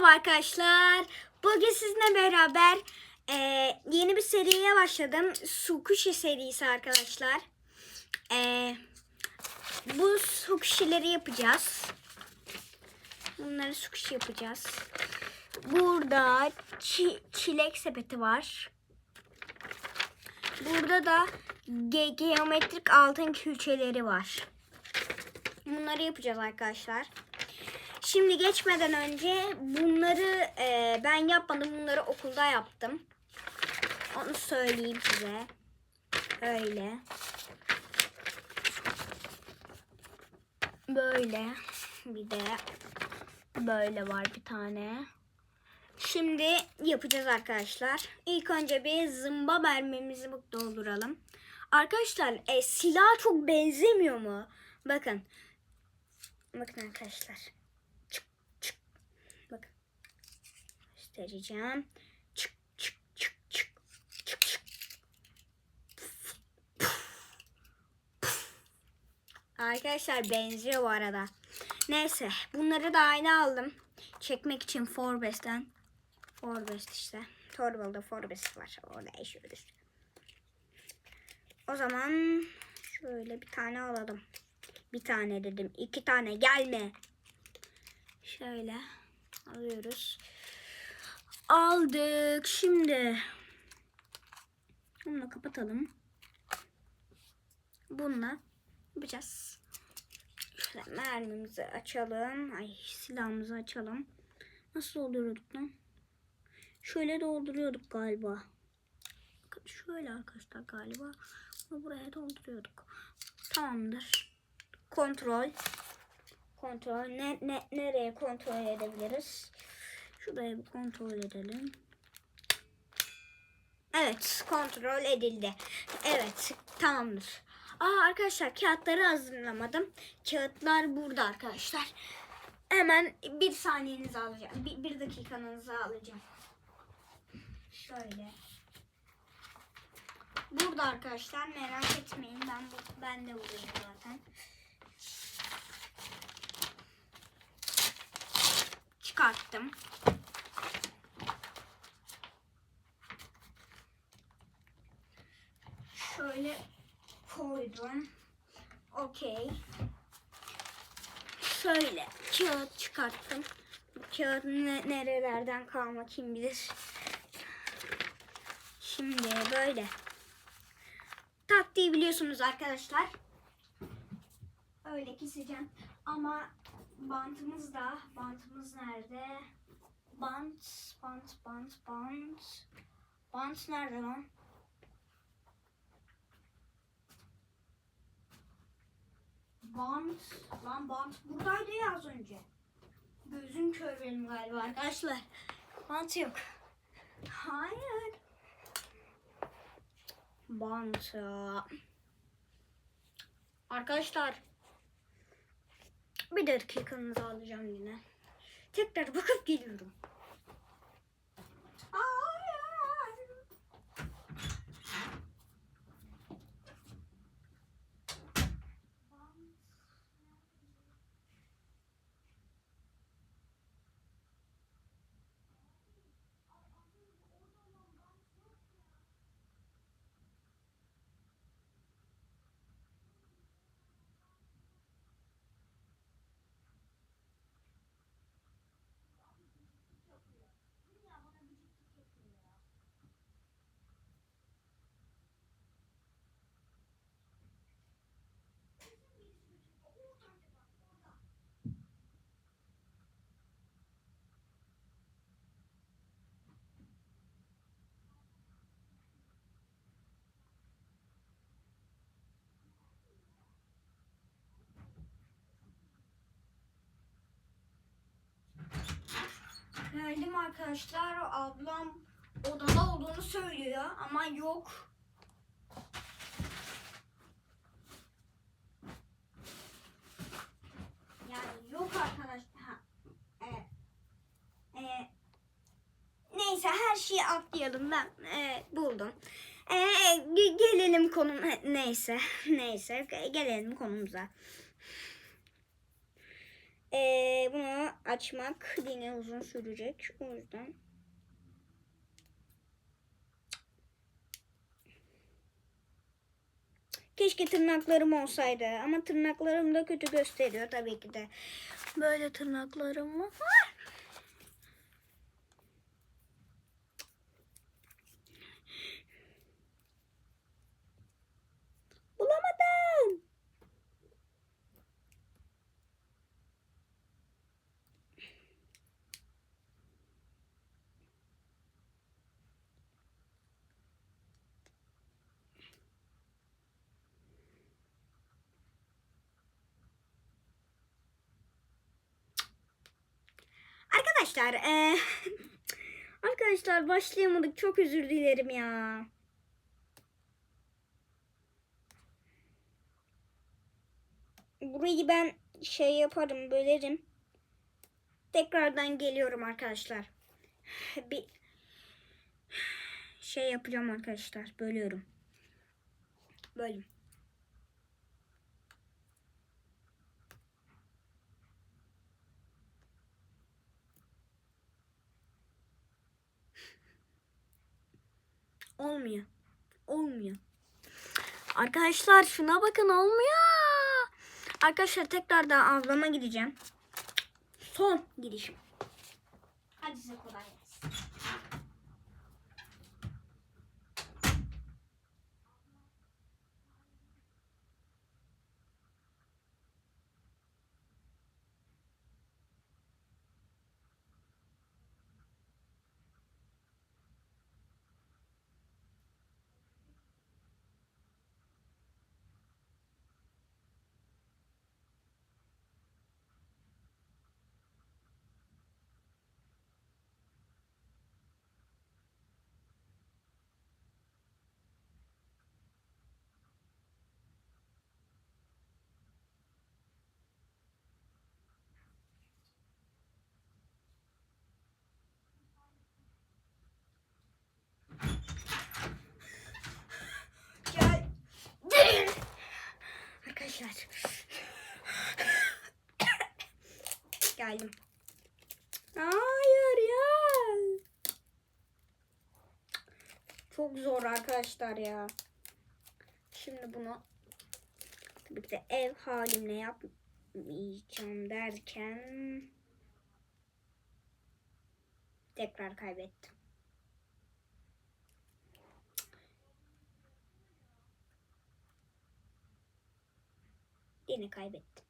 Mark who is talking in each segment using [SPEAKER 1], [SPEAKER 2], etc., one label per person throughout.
[SPEAKER 1] Merhaba arkadaşlar. Bugün sizinle beraber e, yeni bir seriye başladım. Sukuşi serisi arkadaşlar. E, bu sukuşileri yapacağız. Bunları sukuşi yapacağız. Burada çi- çilek sepeti var. Burada da ge- geometrik altın külçeleri var. Bunları yapacağız arkadaşlar. Şimdi geçmeden önce bunları e, ben yapmadım. Bunları okulda yaptım. Onu söyleyeyim size. Öyle. Böyle. Bir de böyle var bir tane. Şimdi yapacağız arkadaşlar. İlk önce bir zımba mermimizi dolduralım. Arkadaşlar e, silah çok benzemiyor mu? Bakın. Bakın arkadaşlar. Çık çık. Bakın. Göstereceğim. Çık çık çık çık. Çık çık. Arkadaşlar benziyor bu arada. Neyse bunları da aynı aldım. Çekmek için Forbes'ten. Forbes işte. Torval'da Forbes var. Orada yaşıyoruz. O zaman şöyle bir tane alalım. Bir tane dedim. iki tane gelme. Şöyle alıyoruz. Aldık. Şimdi bunu kapatalım. Bununla yapacağız. Şöyle mermimizi açalım. Ay silahımızı açalım. Nasıl dolduruyorduk lan? Şöyle dolduruyorduk galiba. Şöyle arkadaşlar galiba. Bunu buraya dolduruyorduk. Tamamdır. Kontrol. Kontrol. Ne, ne, nereye kontrol edebiliriz? Şuraya bir kontrol edelim. Evet, kontrol edildi. Evet, tamamdır. Aa arkadaşlar kağıtları hazırlamadım. Kağıtlar burada arkadaşlar. Hemen bir saniyenizi alacağım. Bir, bir dakikanızı alacağım. Şöyle. Burada arkadaşlar merak etmeyin. Ben ben de buradayım zaten. Çıkarttım. Şöyle koydum. Okey. Şöyle kağıt çıkarttım. Bu kağıt ne, nerelerden kalma kim bilir. Şimdi böyle. Taktiği biliyorsunuz arkadaşlar. Öyle keseceğim. Ama bantımız da. Bantımız nerede? Bant, bant, bant, bant. Bant nerede lan? Bant. Lan bant buradaydı ya az önce. Gözüm kör benim galiba arkadaşlar. Bant yok. Hayır. Bant. Arkadaşlar. Bir dakikanızı alacağım yine. Tekrar bakıp geliyorum. Hayır. Geldim arkadaşlar. Ablam odada olduğunu söylüyor ama yok. Yani yok arkadaşlar. Ha, evet. Ee, neyse her şeyi atlayalım ben e, buldum. Ee, ge- gelelim konum neyse neyse gelelim konumuza. Ee, bunu açmak yine uzun sürecek. O yüzden. Keşke tırnaklarım olsaydı ama tırnaklarım da kötü gösteriyor tabii ki de. Böyle tırnaklarım var. Arkadaşlar, eee, arkadaşlar başlayamadık. Çok özür dilerim ya. Burayı ben şey yaparım, bölerim. Tekrardan geliyorum arkadaşlar. Bir şey yapacağım arkadaşlar. Bölüyorum. Bölüm. Olmuyor. Olmuyor. Arkadaşlar şuna bakın olmuyor. Arkadaşlar tekrardan avlama gideceğim. Son gidişim. Hadi size kolay gelsin. Gel. Gelin. Arkadaşlar. Geldim. Hayır ya. Çok zor arkadaşlar ya. Şimdi bunu tabii ki de ev halimle yapmayacağım derken tekrar kaybettim. Yine kaybettim.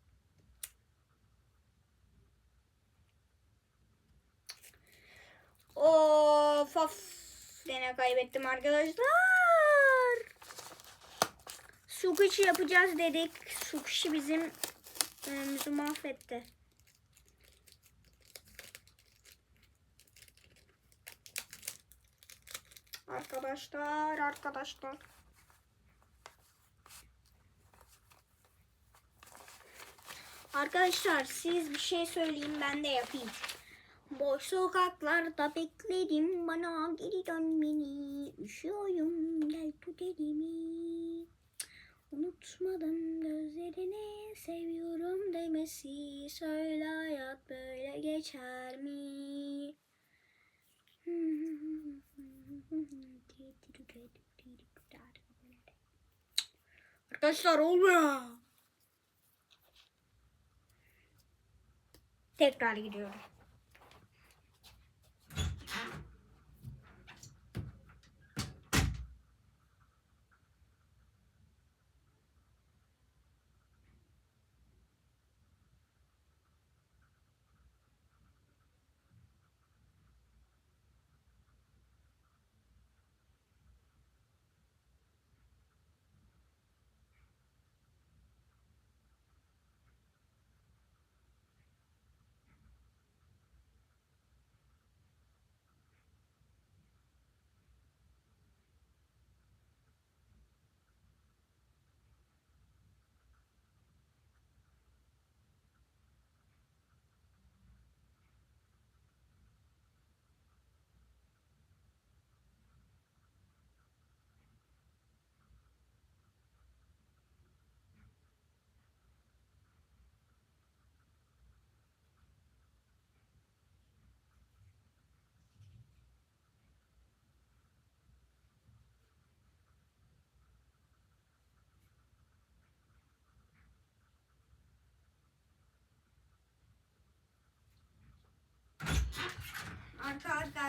[SPEAKER 1] Of of. Yine kaybettim arkadaşlar. Sukushi yapacağız dedik. Sukushi bizim önümüzü mahvetti. Arkadaşlar, arkadaşlar. Arkadaşlar siz bir şey söyleyin ben de yapayım. Boş sokaklarda beklerim bana geri dönmeni. Üşüyorum gel tut elimi. Unutmadım gözlerine seviyorum demesi. Söyle hayat böyle geçer mi? Arkadaşlar olmuyor. Tekrar gidiyorum.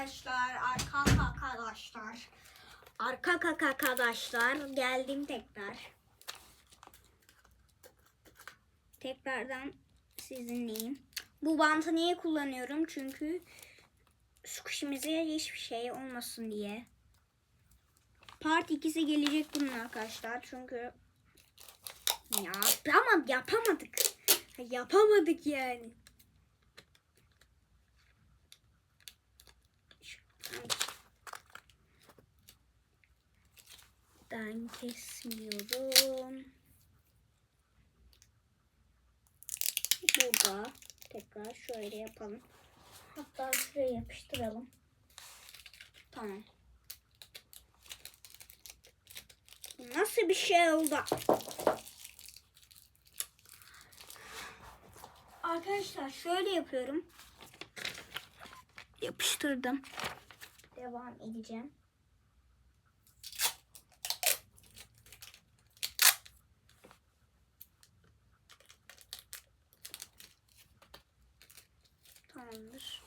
[SPEAKER 1] Arkadaşlar. Arka arkadaşlar. Arka arkadaşlar. Geldim tekrar. Tekrardan sizinleyim. Bu bantı niye kullanıyorum? Çünkü squishimize hiçbir şey olmasın diye. Part 2'si gelecek bunun arkadaşlar. Çünkü ya yapamadık, yapamadık. Yapamadık yani. Ben kesmiyorum. Burada tekrar şöyle yapalım. Hatta şuraya yapıştıralım. Tamam. Nasıl bir şey oldu? Arkadaşlar şöyle yapıyorum. Yapıştırdım. Devam edeceğim. Tamamdır.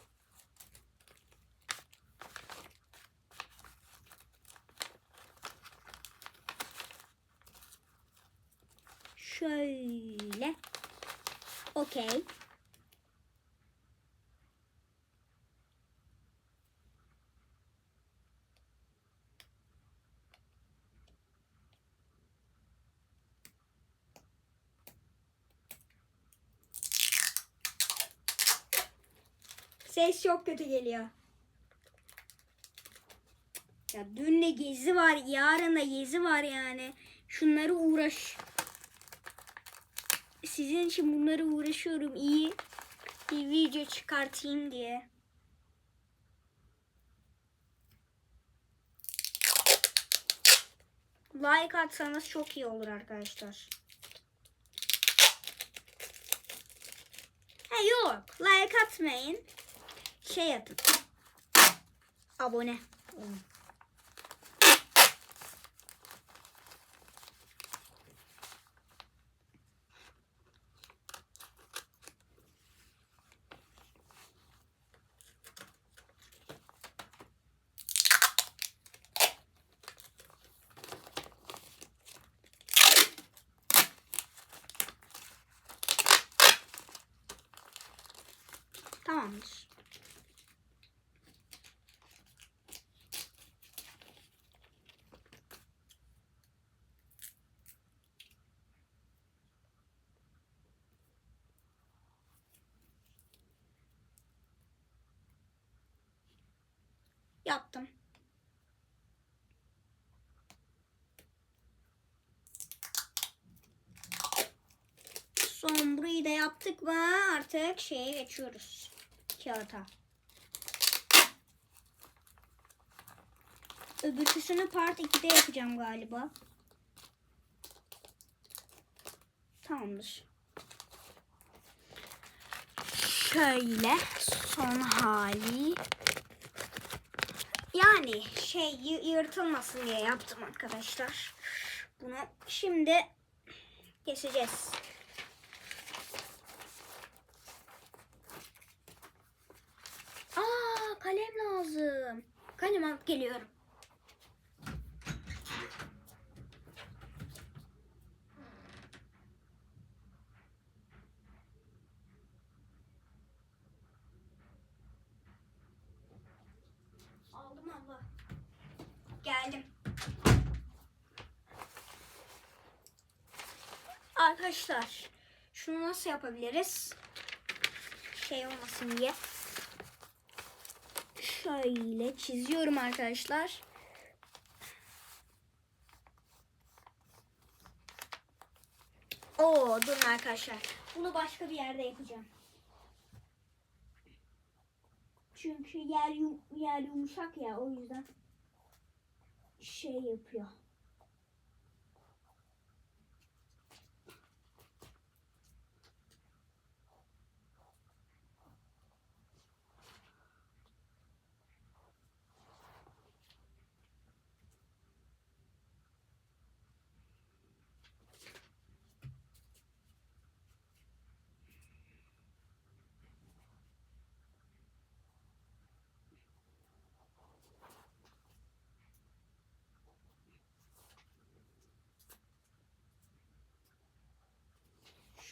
[SPEAKER 1] Şöyle. Okey. Ses çok kötü geliyor. Ya dün de gezi var, yarın da gezi var yani. Şunları uğraş. Sizin için bunları uğraşıyorum iyi. Bir video çıkartayım diye. Like atsanız çok iyi olur arkadaşlar. Ha yok. Like atmayın. Şey. Abone. olun. Tamamdır. Yaptım. Son burayı da yaptık mı artık şeye geçiyoruz. Kağıta. Öbürküsünü part 2'de yapacağım galiba. Tamamdır. Şöyle son hali. Yani şey yırtılmasın diye yaptım arkadaşlar. Bunu şimdi keseceğiz. Aa kalem lazım. Kalem alıp geliyorum. Aldım abla. Geldim. Arkadaşlar şunu nasıl yapabiliriz? Şey olmasın diye. Şöyle çiziyorum arkadaşlar. Oo durun arkadaşlar. Bunu başka bir yerde yapacağım. Çünkü yer yum, yer yumuşak ya o yüzden şey yapıyor.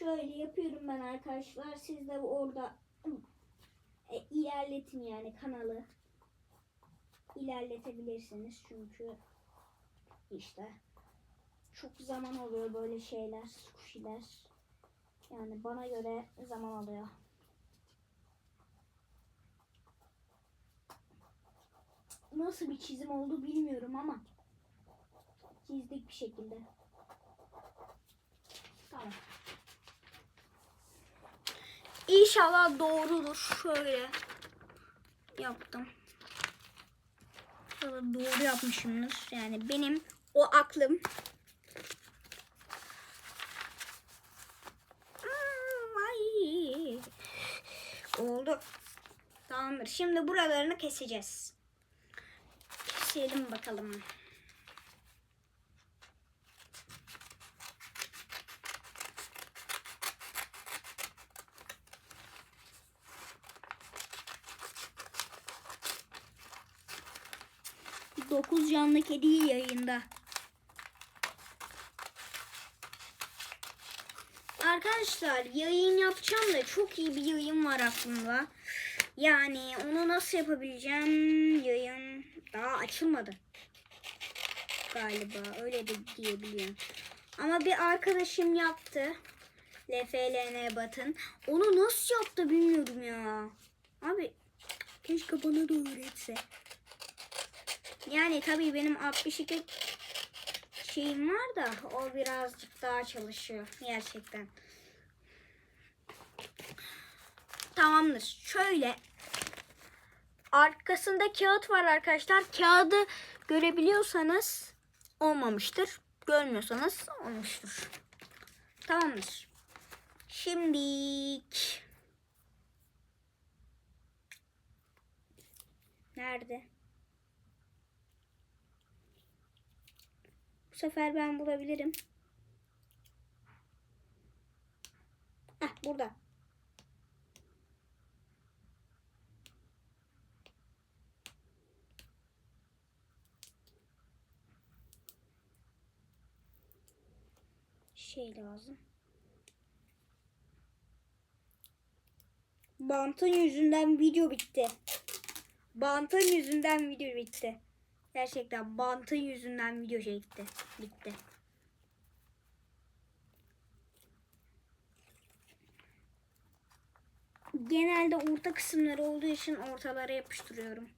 [SPEAKER 1] Şöyle yapıyorum ben arkadaşlar. Siz de orada e, ilerletin yani kanalı. İlerletebilirsiniz çünkü işte çok zaman oluyor böyle şeyler, squishy'ler. Yani bana göre zaman alıyor. Nasıl bir çizim oldu bilmiyorum ama çizdik bir şekilde. Tamam. İnşallah doğrudur. Şöyle yaptım. Şöyle doğru yapmışımdır. Yani benim o aklım. Ay. Oldu. Tamamdır. Şimdi buralarını keseceğiz. Keselim bakalım. Dokuz canlı kedi yayında. Arkadaşlar yayın yapacağım da çok iyi bir yayın var aklımda. Yani onu nasıl yapabileceğim? Yayın daha açılmadı. Galiba öyle de diyebiliyorum. Ama bir arkadaşım yaptı. LFLN Batın. Onu nasıl yaptı bilmiyorum ya. Abi keşke bana da öğretse. Yani tabii benim 62 şeyim var da o birazcık daha çalışıyor gerçekten. Tamamdır. Şöyle arkasında kağıt var arkadaşlar. Kağıdı görebiliyorsanız olmamıştır. Görmüyorsanız olmuştur. Tamamdır. Şimdi nerede? Sefer ben bulabilirim. Ah burada. Şey lazım. Bantın yüzünden video bitti. Bantın yüzünden video bitti. Gerçekten bantın yüzünden video çekti. Bitti. Genelde orta kısımları olduğu için ortalara yapıştırıyorum.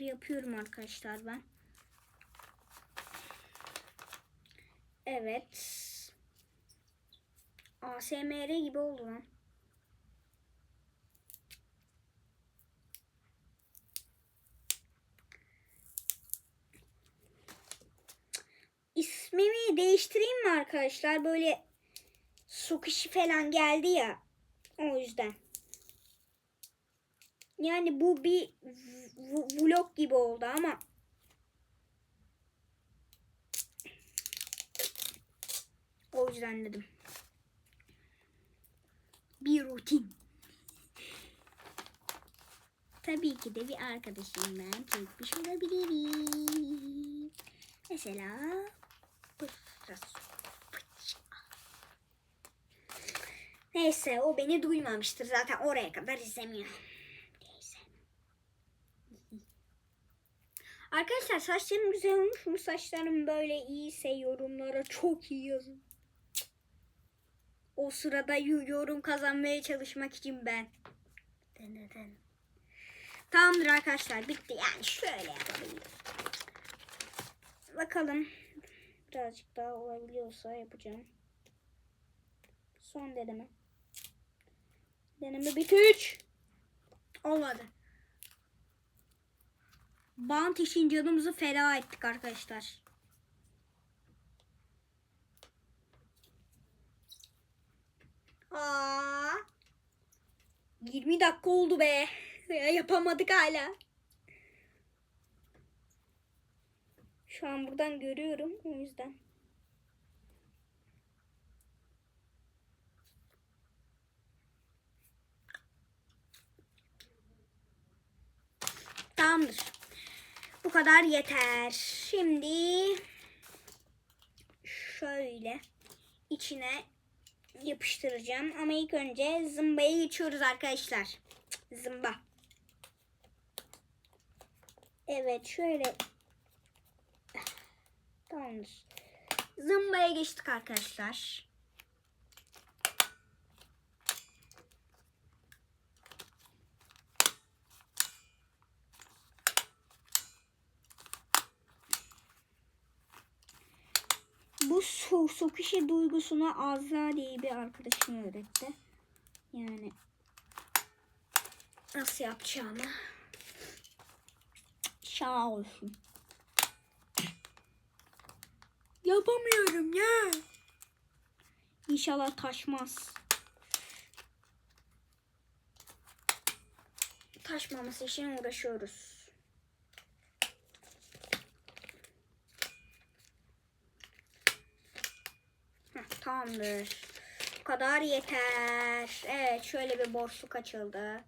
[SPEAKER 1] Tamamdır yapıyorum arkadaşlar ben. Evet. ASMR gibi oldu lan. İsmimi değiştireyim mi arkadaşlar? Böyle Sukişi falan geldi ya. O yüzden. Yani bu bir vlog gibi oldu ama o yüzden dedim. Bir rutin. Tabii ki de bir arkadaşımdan çekmiş olabilirim. Mesela. Neyse o beni duymamıştır zaten oraya kadar izlemiyor. Arkadaşlar saçlarım güzel olmuş mu? Saçlarım böyle iyiyse yorumlara çok iyi yazın. O sırada yorum kazanmaya çalışmak için ben. Deneden. Tamamdır arkadaşlar bitti. Yani şöyle yapalım. Bakalım. Birazcık daha olabiliyorsa yapacağım. Son deneme. Deneme bitti. Üç. Olmadı bant için canımızı feda ettik arkadaşlar. Aa, 20 dakika oldu be. Yapamadık hala. Şu an buradan görüyorum o yüzden. Tamamdır. Kadar yeter. Şimdi şöyle içine yapıştıracağım. Ama ilk önce zımbaya geçiyoruz arkadaşlar. Zımba. Evet şöyle. Tamamdır. Zımbaya geçtik arkadaşlar. Bu so sokuşi duygusunu Azra diye bir arkadaşım öğretti. Yani nasıl yapacağımı. Sağ olsun. Yapamıyorum ya. İnşallah taşmaz. Taşmaması için uğraşıyoruz. Heh, tamamdır. Bu kadar yeter. Evet şöyle bir boşluk açıldı.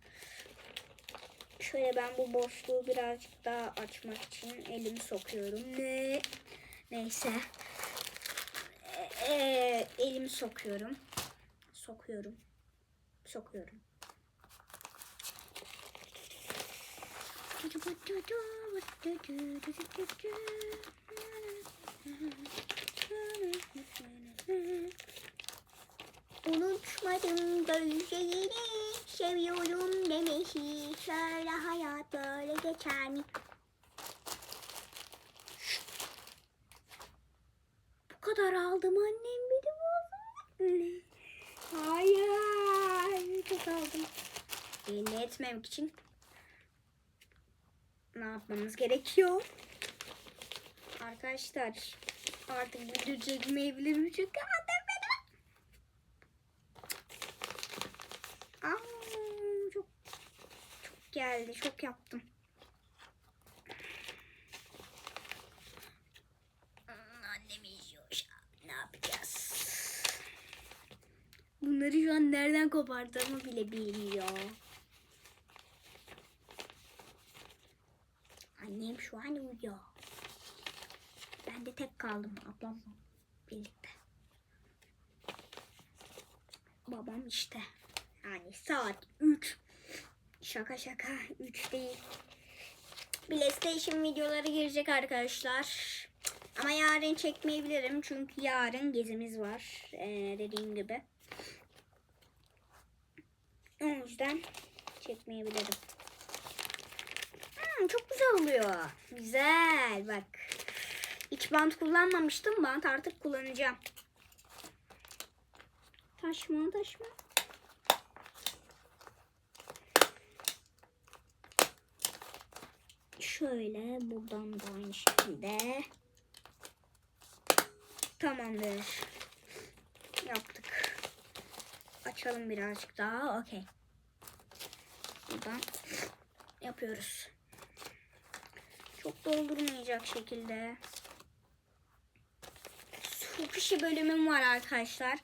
[SPEAKER 1] Şöyle ben bu boşluğu birazcık daha açmak için elimi sokuyorum. Ne? Neyse. Ee, elimi sokuyorum. Sokuyorum. Sokuyorum. Unutmadım gözlerini Seviyorum demeyi Şöyle hayat böyle geçer mi? Bu kadar aldım annem beni bozdu. Hayır. Çok aldım. Belli etmemek için ne yapmamız gerekiyor? Arkadaşlar artık video çekmeyebilirim çünkü annem beni Aa, çok çok geldi. Çok yaptım. Hmm, Annem izliyor. Ne yapacağız? Bunları şu an nereden kopardığımı bile bilmiyor. Annem şu an uyuyor. Ben de tek kaldım ablamla birlikte. Babam işte. Yani saat 3. Şaka şaka 3 değil. PlayStation videoları girecek arkadaşlar. Ama yarın çekmeyebilirim çünkü yarın gezimiz var. Ee, dediğim gibi. O yüzden çekmeyebilirim. Hmm, çok güzel oluyor. Güzel bak. Hiç bant kullanmamıştım. Bant artık kullanacağım. Taşma taşma. Şöyle buradan da aynı şekilde. Tamamdır. Yaptık. Açalım birazcık daha. Okey. Buradan yapıyoruz. Çok doldurmayacak şekilde. Sukuşi bölümüm var arkadaşlar.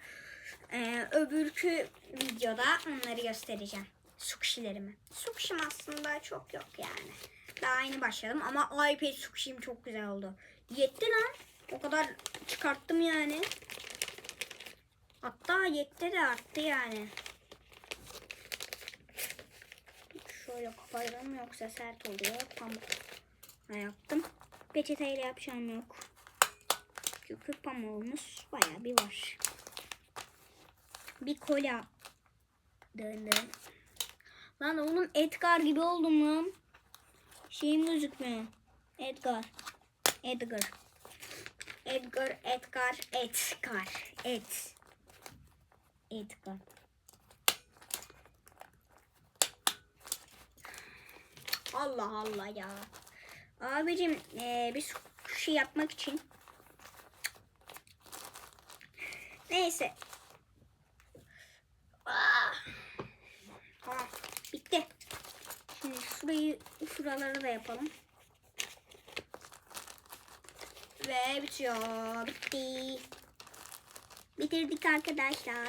[SPEAKER 1] Ee, öbürkü videoda onları göstereceğim. Sukuşilerimi. Sukuşim aslında çok yok yani. Daha yeni başladım ama iPad sukuşim çok güzel oldu. Yetti lan. O kadar çıkarttım yani. Hatta yetti de arttı yani. Şöyle koparalım yoksa sert oluyor. Pamuk yaptım. Peçeteyle yapacağım yok. Çünkü pamuğumuz baya bir var. Bir kola. Dön dön. Lan oğlum Edgar gibi oldum lan. Şeyim gözükmüyor. Edgar. Edgar. Edgar, Edgar, Edgar. Et. Edgar. Allah Allah ya. Abicim eee, bir şey yapmak için. Neyse. Ah. Tamam. Bitti. Şimdi şurayı, şuraları da yapalım. Ve bitiyor. Bitti. Bitirdik arkadaşlar.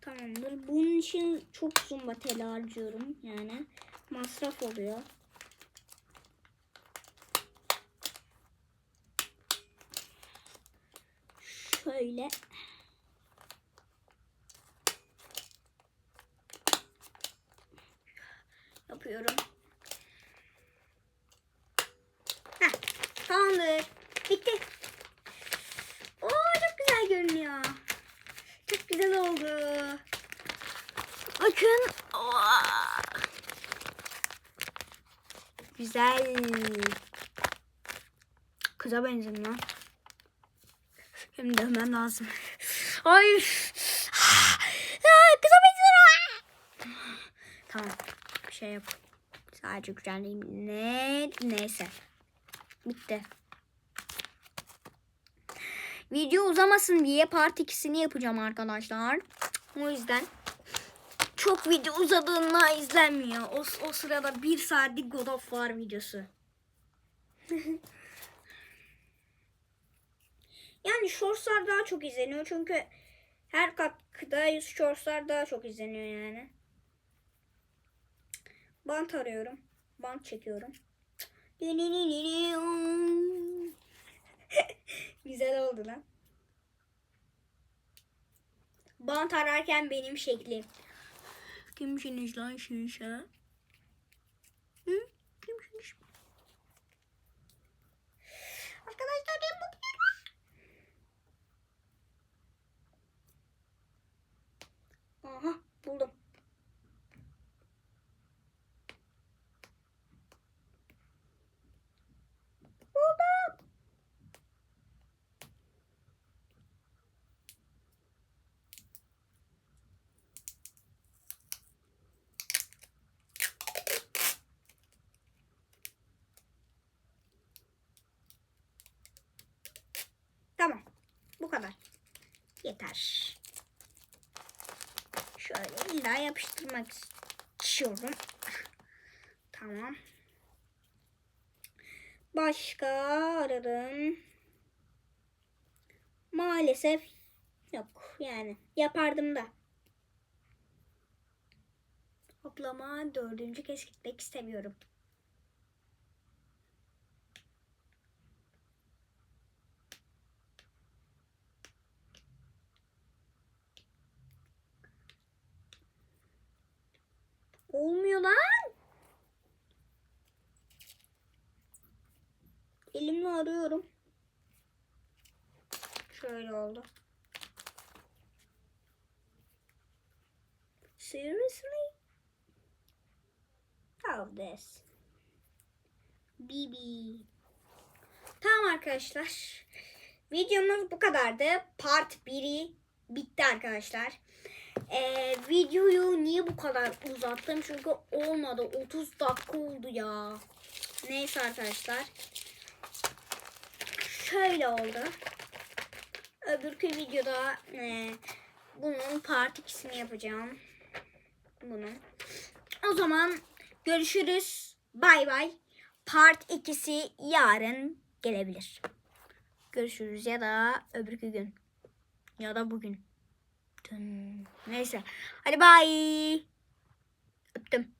[SPEAKER 1] Tamamdır. Bunun için çok uzun batel harcıyorum. Yani masraf oluyor. Şöyle. Yapıyorum. Heh, tamamdır. Bitti. Oo çok güzel görünüyor. Çok güzel oldu. Bakın. Oo. Güzel. Kıza benziyor lan. Hem dövmem lazım. Ay. Aa, Kıza benziyor. Tamam. Bir şey yap. Sadece güzelliğim. Ne? Neyse. Bitti. Video uzamasın diye part 2'sini yapacağım arkadaşlar. O yüzden çok video uzadığında izlenmiyor. O, o sırada bir saatlik God of War videosu. yani shortslar daha çok izleniyor çünkü her katkıda shortslar daha çok izleniyor yani. Bant arıyorum. Bant çekiyorum. Güzel oldu lan. Bant ararken benim şeklim. Kimsiniz lan siz ha? Hı? Kimsiniz? Arkadaşlar ben bakıyorum. Aha. Buldum. Tamam. Bu kadar. Yeter. Şöyle illa yapıştırmak istiyorum. Tamam. Başka aradım. Maalesef yok. Yani yapardım da. Hoplama dördüncü kez gitmek istemiyorum. Olmuyor lan. Elimle arıyorum. Şöyle oldu. Seriously? How this? Bibi. Tamam arkadaşlar. Videomuz bu kadardı. Part 1'i bitti arkadaşlar. Ee, videoyu niye bu kadar uzattım? Çünkü olmadı. 30 dakika oldu ya. Neyse arkadaşlar. Şöyle oldu. Öbürkü videoda e, bunun part 2'sini yapacağım. Bunun. O zaman görüşürüz. Bay bay. Part 2'si yarın gelebilir. Görüşürüz ya da öbürkü gün. Ya da bugün. Neyse. Hadi bay. Öptüm.